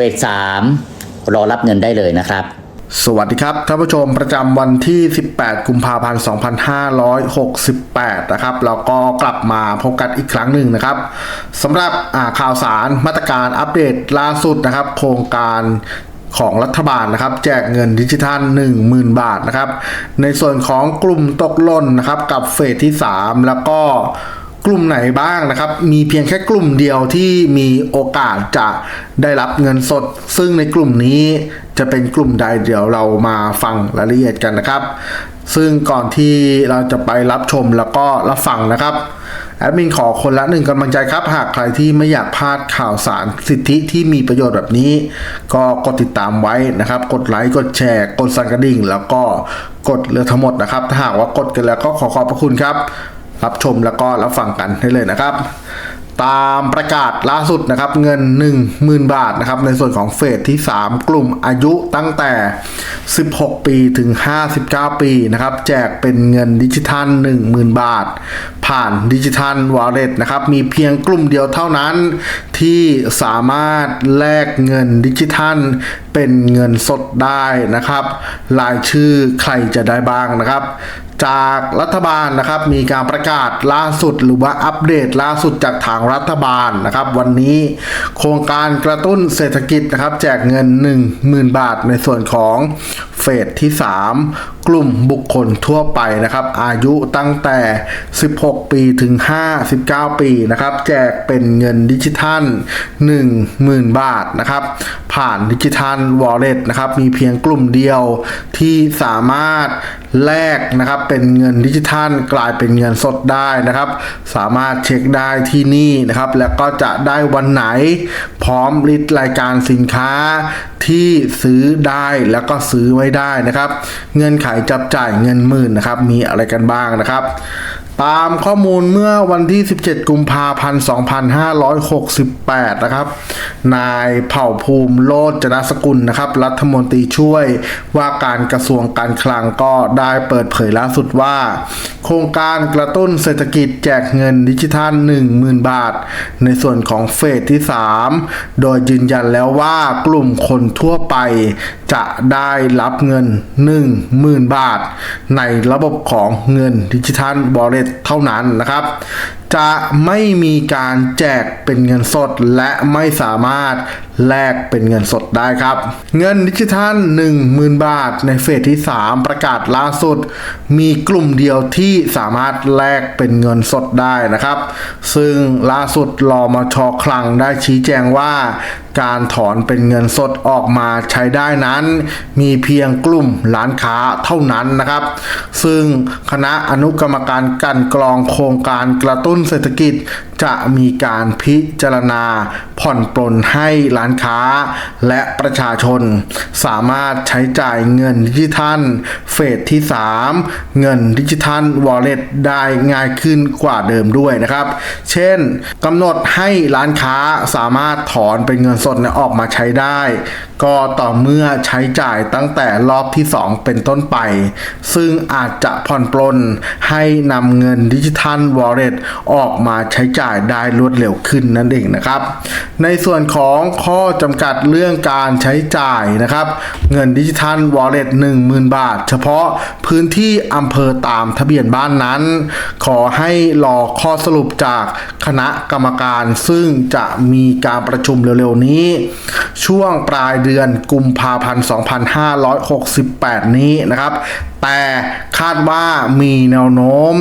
เฟสสามรอรับเงินได้เลยนะครับ สวัสดีครับท่านผู้ชมประจำวันที่ 18 กุมภาพันธ์ 2568 นะครับเราก็กลับมาพบกันอีกครั้งหนึ่งนะครับสำหรับข่าวสารมาตรการอัปเดตล่าสุดนะครับ โครงการของรัฐบาลนะครับ แจกเงินดิจิทัล 10,000 บาทนะครับ ในส่วนของกลุ่มตกหล่นนะครับ กับเฟสที่ 3 แล้วก็ กลุ่มไหนบ้างนะครับ มีเพียงแค่กลุ่มเดียวที่มีโอกาสจะได้รับเงินสด ซึ่งในกลุ่มนี้จะเป็นกลุ่มใดเดี๋ยวเรามาฟังรายละเอียดกันนะครับ ซึ่งก่อนที่เราจะไปรับชมแล้วก็รับฟังนะครับแอดมินขอคนละหนึ่งกำลังใจครับ หากใครที่ไม่อยากพลาดข่าวสารสิทธิที่มีประโยชน์แบบนี้ ก็กดติดตามไว้นะครับ กดไลค์กดแชร์ กดสั่นกระดิ่ง แล้วก็กดเรือทั้งหมดนะครับ ถ้าหากว่ากดกันแล้วก็ขอขอบพระคุณครับ รับชมแล้วก็รับฟังกันได้เลยนะครับ ตามประกาศล่าสุดนะครับเงิน 10,000 บาทนะครับในส่วนของเฟสที่ 3 กลุ่มอายุตั้งแต่ 16 ปีถึง 59 ปีนะครับแจกเป็นเงินดิจิทัล 10,000 บาท ผ่านดิจิทัลวอลเล็ตนะครับมีเพียงกลุ่มเดียวเท่านั้น ที่สามารถแลกเงินดิจิทัล เป็นเงินสดได้นะครับรายชื่อใครจะได้บ้างนะครับ จากรัฐบาลนะครับมีการประกาศล่าสุดหรือว่าอัปเดตล่าสุดจากทางรัฐบาลนะครับ วันนี้โครงการกระตุ้นเศรษฐกิจนะครับ แจกเงิน 10,000 บาทในส่วนของเฟสที่ 3 กลุ่มบุคคลทั่วไปนะครับ อายุตั้งแต่ 16 ปีถึง 59 ปีนะครับ แจกเป็นเงินดิจิทัล 10,000 บาทนะครับ ผ่านดิจิทัลวอลเล็ตนะครับ มีเพียงกลุ่มเดียวที่สามารถแลกนะครับเป็นเงินดิจิทัลกลายเป็นเงินสดได้นะครับ สามารถเช็คได้ที่นี่นะครับ แล้วก็จะได้วันไหน พร้อมลิสต์รายการสินค้าที่ซื้อได้แล้วก็ซื้อไม่ได้นะครับ เงินขายจับจ่ายเงินหมื่นนะครับ มีอะไรกันบ้างนะครับ ตามข้อมูลเมื่อวันที่ 17 กุมภาพันธ์ 2568 นะครับ นายเผ่าภูมิโลดจนสกุลนะครับ รัฐมนตรีช่วยว่าการกระทรวงการคลังก็ได้เปิดเผยล่าสุดว่า โครงการกระตุ้นเศรษฐกิจแจกเงินดิจิทัล 10,000 บาท ในส่วนของเฟสที่ 3 โดยยืนยันแล้วว่ากลุ่มคนทั่วไปจะได้รับเงิน 10,000 บาท ในระบบของเงินดิจิทัลบอลเลตเท่านั้นนะครับ จะไม่มีการแจกเป็นเงินสด และไม่สามารถแลกเป็นเงินสดได้ครับ เงินดิจิทัล 10,000 บาท ในเฟสที่ 3 ประกาศล่าสุด มีกลุ่มเดียวที่สามารถแลกเป็นเงินสดได้นะครับ ซึ่งล่าสุดรอมาชอคลังได้ชี้แจงว่า การถอนเป็นเงินสดออกมาใช้ได้นั้น มีเพียงกลุ่มร้านค้าเท่านั้นนะครับ ซึ่งคณะอนุกรรมการกันกรองโครงการกระตุ้นนเศรษฐกิจ จะมีการพิจารณาผ่อนปลนให้ร้านค้า และประชาชน สามารถใช้จ่ายเงินดิจิทัล เฟสที่ 3 เงินดิจิทัลวอลเล็ตได้ง่ายขึ้นกว่าเดิมด้วยนะครับ เช่นกำหนดให้ร้านค้าสามารถถอนเป็นเงินสดออกมาใช้ได้ ก็ต่อเมื่อใช้จ่ายตั้งแต่รอบที่ 2 เป็นต้นไป ซึ่งอาจจะผ่อนปลนให้นำเงินดิจิทัลวอลเล็ตออกมาใช้จ่ายได้รวดเร็วขึ้นนั่นเองนะครับ ในส่วนของข้อจำกัดเรื่องการใช้จ่ายนะครับ เงินดิจิทัลวอลเล็ต10,000 บาท เฉพาะพื้นที่อำเภอตามทะเบียนบ้านนั้น ขอให้รอข้อสรุปจากคณะกรรมการซึ่งจะมีการประชุมเร็วๆนี้ ช่วงปลายเดือนกุมภาพันธ์ 2568 นี้นะครับ แต่คาดว่ามีแนวโน้ม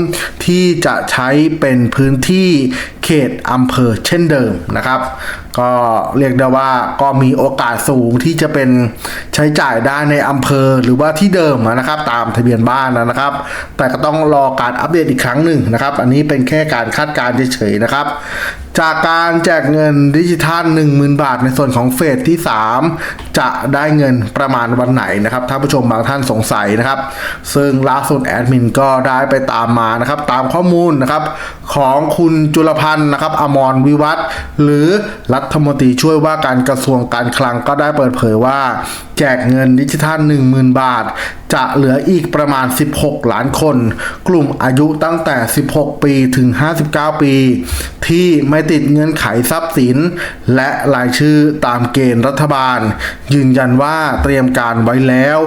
ที่จะใช้เป็นพื้นที่เขตอำเภอเช่นเดิมนะครับ ก็เรียกได้ว่าก็มีโอกาสสูงที่จะเป็นใช้จ่ายได้ในอำเภอหรือว่าที่เดิมนะครับ ตามทะเบียนบ้านนะครับ แต่ก็ต้องรอการอัปเดตอีกครั้งหนึ่งนะครับ อันนี้เป็นแค่การคาดการณ์เฉยๆนะครับ จากการแจกเงินดิจิทัล 10,000 บาท ในส่วนของเฟสที่ 3 จะได้เงินประมาณวันไหนนะครับท่านผู้ชมบางท่านสงสัยนะครับ ซึ่งล่าสุดแอดมินก็ได้ไปตามมานะครับ ตามข้อมูลนะครับของคุณจุลพันธ์นะครับ อมรวิวัฒหรือรัฐมนตรีช่วยว่าการกระทรวงการคลังก็ได้เปิดเผยว่า แจกเงินดิจิทัล 10,000 บาทจะเหลืออีกประมาณ 16 ล้านคน กลุ่มอายุตั้งแต่ 16 ปีถึง 59 ปี ที่ไม่ติดเงื่อนไขทรัพย์สิน และรายชื่อตามเกณฑ์รัฐบาล ยืนยันว่าเตรียมการไว้แล้ว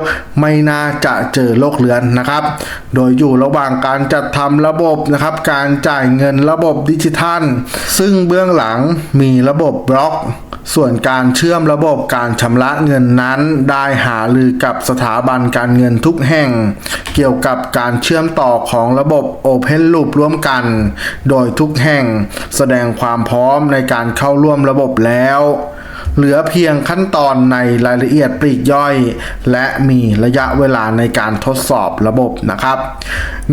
ไม่น่าจะเจอโรคเรื้อนนะครับ โดยอยู่ระหว่างการจัดทำระบบนะครับ การจ่ายเงินระบบดิจิทัล ซึ่งเบื้องหลังมีระบบบล็อกส่วนการเชื่อมระบบการชำระเงินนั้น ได้หารือกับสถาบันการเงินนทุกแห่ง เกี่ยวกับการเชื่อมต่อของระบบ Open Loop ร่วมกัน โดยทุกแห่งแสดงความพร้อมในการเข้าร่วมระบบแล้ว เหลือเพียงขั้นตอนในรายละเอียดปลีกย่อย และมีระยะเวลาในการทดสอบระบบนะครับ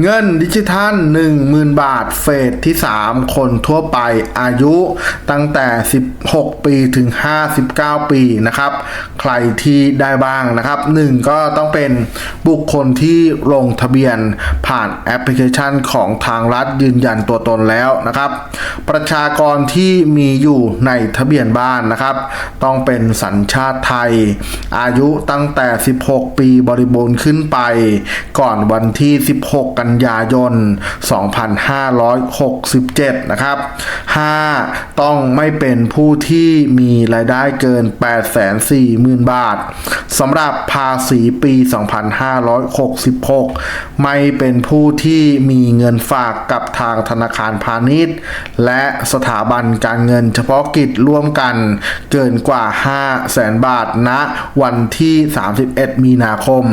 เงินดิจิทัล 10,000 บาทเฟสที่ 3 คนทั่วไปอายุตั้งแต่ 16 ปีถึง 59 ปีนะครับ ใครที่ได้บ้างนะครับ 1 ก็ต้องเป็นบุคคลที่ลงทะเบียนผ่านแอปพลิเคชันของทางรัฐยืนยันตัวตนแล้วนะครับ ประชากรที่มีอยู่ในทะเบียนบ้านนะครับต้องเป็นสัญชาติไทย อายุตั้งแต่ 16 ปีบริบูรณ์ขึ้นไป ก่อนวันที่ 16 กันยายน 2567 นะครับ 5. ต้องไม่เป็นผู้ที่มีรายได้เกิน 840,000 บาทสำหรับภาษีปี 2566 ไม่เป็นผู้ที่มีเงินฝากกับทางธนาคารพาณิชย์ และสถาบันการเงินเฉพาะกิจร่วมกันเกินกว่า 5 แสนบาทณวันที่ 31 มีนาคม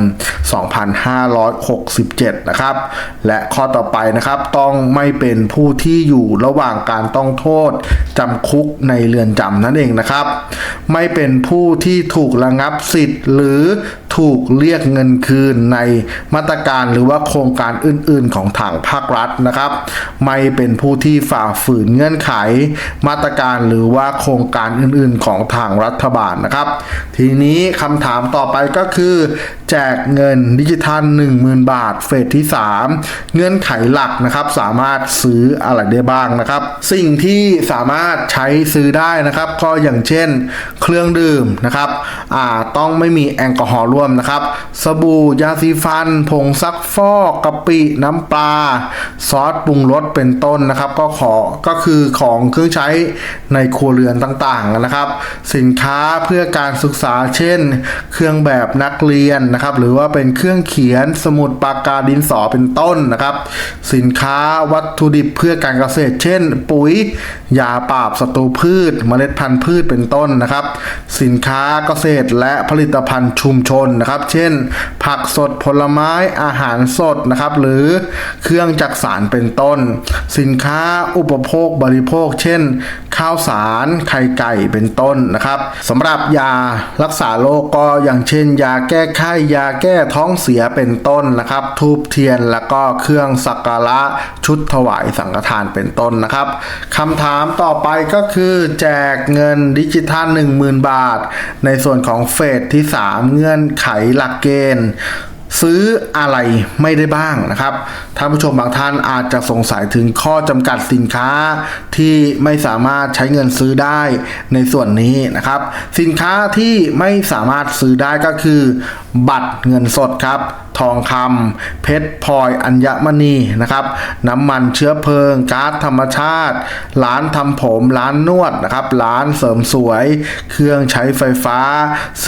2567 นะครับ และข้อต่อไปนะครับต้องไม่เป็นผู้ที่อยู่ระหว่างการต้องโทษจำคุกในเรือนจำนั่นเองนะครับ ไม่เป็นผู้ที่ถูกระงับสิทธิ์หรือ ถูกเรียกเงินคืนในมาตรการหรือว่าโครงการอื่น ๆ ของทางภาครัฐนะครับ ไม่เป็นผู้ที่ฝ่าฝืนเงื่อนไข มาตรการหรือว่าโครงการอื่น ๆ ของทางรัฐบาลนะครับ ทีนี้คำถามต่อไปก็คือ จกเงินดิจิทัล 10,000 บาท เฟสที่ 3 เงื่อนไขหลักนะครับสามารถซื้ออะไรได้บ้างนะครับ สิ่งที่สามารถใช้ซื้อได้นะครับ ก็อย่างเช่น เครื่องดื่มนะครับอ่าต้องไม่มีแอลกอฮอล์ร่วมนะครับ สบู่ยาสีฟัน ผงซักฟอกกะปิน้ำปลา ซอสปรุงรสเป็นต้นนะครับ ก็ขอก็คือของเครื่องใช้ในครัวเรือนต่างๆนะครับ สินค้าเพื่อการศึกษาเช่น เครื่องแบบนักเรียนนะครับหรือว่าเป็นเครื่องเขียนสมุดปากกาดินสอเป็นต้นนะครับ สินค้าวัตถุดิบเพื่อการเกษตร เช่น ปุ๋ย ยาปราบศัตรูพืช เมล็ดพันธุ์พืชเป็นต้นนะครับ สินค้าเกษตรและผลิตภัณฑ์ชุมชนนะครับ เช่น ผักสดผลไม้อาหารสดนะครับ หรือเครื่องจักสารเป็นต้น สินค้าอุปโภคบริโภค เช่น ข้าวสารไข่ไก่เป็นต้นนะครับสำหรับยารักษาโรคก็อย่างเช่น ยาแก้ไข้ยาแก้ท้องเสียเป็นต้นนะครับ ทูบเทียนแล้วก็เครื่องสักการะชุดถวายสังฆทานเป็นต้นนะครับคำถามต่อไปก็คือแจกเงินดิจิทัล 10,000 บาท ในส่วนของเฟสที่ 3 เงื่อนไขหลักเกณฑ์ซื้ออะไรไม่ได้บ้างนะครับท่านผู้ชมบางท่านอาจจะสงสัยถึงข้อจำกัดสินค้าที่ไม่สามารถใช้เงินซื้อได้ในส่วนนี้นะครับ สินค้าที่ไม่สามารถซื้อได้ก็คือ บัตรเงินสดครับ ทองคำเพชรพลอยอัญมณีนะครับ น้ำมันเชื้อเพลิงก๊าซธรรมชาติ ร้านทำผมร้านนวดนะครับร้านเสริมสวย เครื่องใช้ไฟฟ้า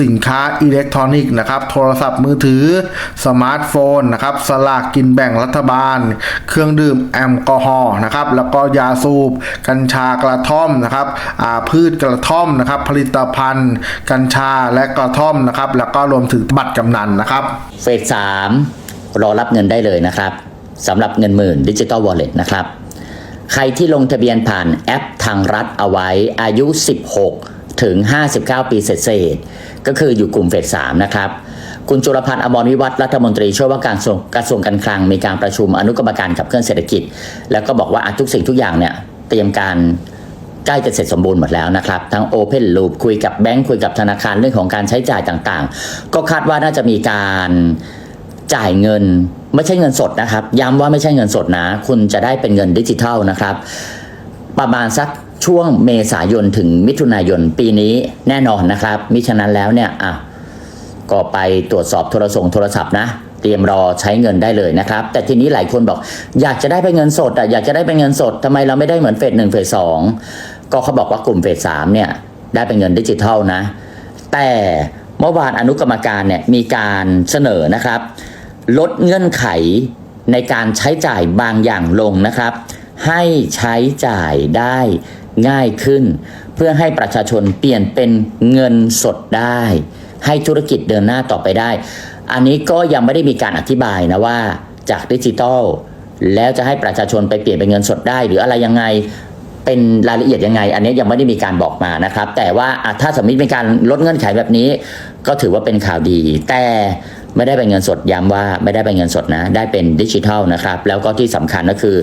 สินค้าอิเล็กทรอนิกส์นะครับ โทรศัพท์มือถือ สมาร์ทโฟนนะครับ สลากกินแบ่งรัฐบาล เครื่องดื่มแอลกอฮอล์นะครับ แล้วก็ยาสูบ กัญชากระท่อมนะครับพืชกระท่อมนะครับ ผลิตภัณฑ์ กัญชาและกระท่อมนะครับ แล้วก็รวมถึงบัตรกำนันนะครับ เฟสสามรอรับเงินได้เลยนะครับสำหรับเงินหมื่นดิจิ t a ลวอลเล็ตนะครับ ใครที่ลงทะเบียนผ่านแอปทางรัฐเอาไว้อายุ 16 ถึง 59 ปีเศษก็คืออยู่กลุ่มเฟสสามนะครับคุณจุลพันธ์อมรวิวัฒรัฐมนตรีช่วยว่าการกระทรวงการคลังมีการประชุมอนุกรรมการขับเคลื่อนเศรษฐกิจ แล้วก็บอกว่าทุกสิ่งทุกอย่างเนี่ยเตรียมการ ใกล้จะเสร็จสมบูรณ์หมดแล้วนะครับ ทั้ง Open Loop คุยกับแบงก์คุยกับธนาคารเรื่องของการใช้จ่ายต่างๆ ก็คาดว่าน่าจะมีการจ่ายเงินไม่ใช่เงินสดนะครับ ย้ำว่าไม่ใช่เงินสดนะ คุณจะได้เป็นเงินดิจิทัลนะครับ ประมาณสักช่วงเมษายนถึงมิถุนายนปีนี้แน่นอนนะครับ มิฉะนั้นแล้วเนี่ยอะก็ไปตรวจสอบโทรส่งโทรศัพท์นะ เตรียมรอใช้เงินได้เลยนะครับ แต่ทีนี้หลายคนบอก อยากจะได้เป็นเงินสดอะอยากจะได้เป็นเงินสดทำไมเราไม่ได้เหมือนเฟสหนึ่งเฟสสอง ก็เขาบอกว่ากลุ่มเฟสสามเนี่ยได้เป็นเงินดิจิทัลนะ แต่เมื่อวานอนุกรรมการเนี่ยมีการเสนอนะครับ ลดเงื่อนไขในการใช้จ่ายบางอย่างลงนะครับ ให้ใช้จ่ายได้ง่ายขึ้น เพื่อให้ประชาชนเปลี่ยนเป็นเงินสดได้ ให้ธุรกิจเดินหน้าต่อไปได้ อันนี้ก็ยังไม่ได้มีการอธิบายนะว่าจากดิจิตอลแล้วจะให้ประชาชนไปเปลี่ยนเป็นเงินสดได้หรืออะไรยังไง เป็นรายละเอียดยังไง อันนี้ยังไม่ได้มีการบอกมานะครับ แต่ว่าถ้าสมมติเป็นการลดเงื่อนไขแบบนี้ ก็ถือว่าเป็นข่าวดี แต่ไม่ได้เป็นเงินสดย้ำว่าไม่ได้เป็นเงินสดนะ ได้เป็นดิจิทัลนะครับ แล้วก็ที่สำคัญก็คือ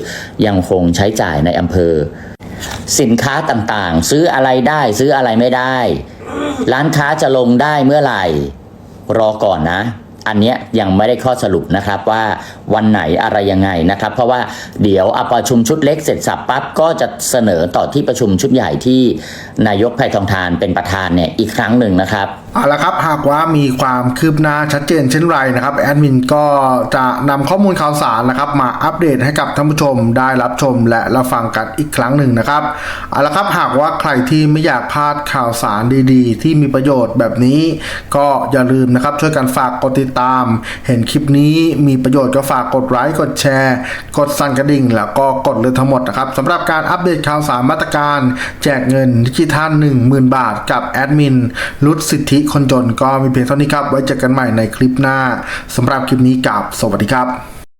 ยังคงใช้จ่ายในอำเภอ สินค้าต่างๆ ซื้ออะไรได้ซื้ออะไรไม่ได้ ร้านค้าจะลงได้เมื่อไหร่ รอก่อนนะ อันเนี้ยยังไม่ได้ข้อสรุปนะครับว่าวันไหนอะไรยังไงนะครับ เพราะว่าเดี๋ยวอประชุมชุดเล็กเสร็จสับปั๊บก็จะเสนอต่อที่ประชุมชุดใหญ่ที่นายกไผ่ทองทานเป็นประธานเนี่ยอีกครั้งหนึ่งนะครับ เอาละครับหากว่ามีความคืบหน้าชัดเจนเช่นไรนะครับแอดมินก็จะนำข้อมูลข่าวสารนะครับ มาอัปเดตให้กับท่านผู้ชมได้รับชมและรับฟังกันอีกครั้งหนึ่งนะครับเอาละครับหากว่าใครที่ไม่อยากพลาดข่าวสารดีๆ ที่มีประโยชน์แบบนี้ ก็อย่าลืมนะครับช่วยกันฝากกดติดตาม เห็นคลิปนี้มีประโยชน์ก็ฝากกดไลค์กดแชร์ กดสั่นกระดิ่ง แล้วก็กดเลยทั้งหมดนะครับสำหรับการอัปเดตข่าวสารมาตรการ แจกเงินดิจิทัล10,000 บาท กับแอดมินรุดสิทธิคนจนก็มีเพียงเท่านี้ครับ ไว้เจอกันใหม่ในคลิปหน้าสำหรับคลิปนี้กับสวัสดีครับ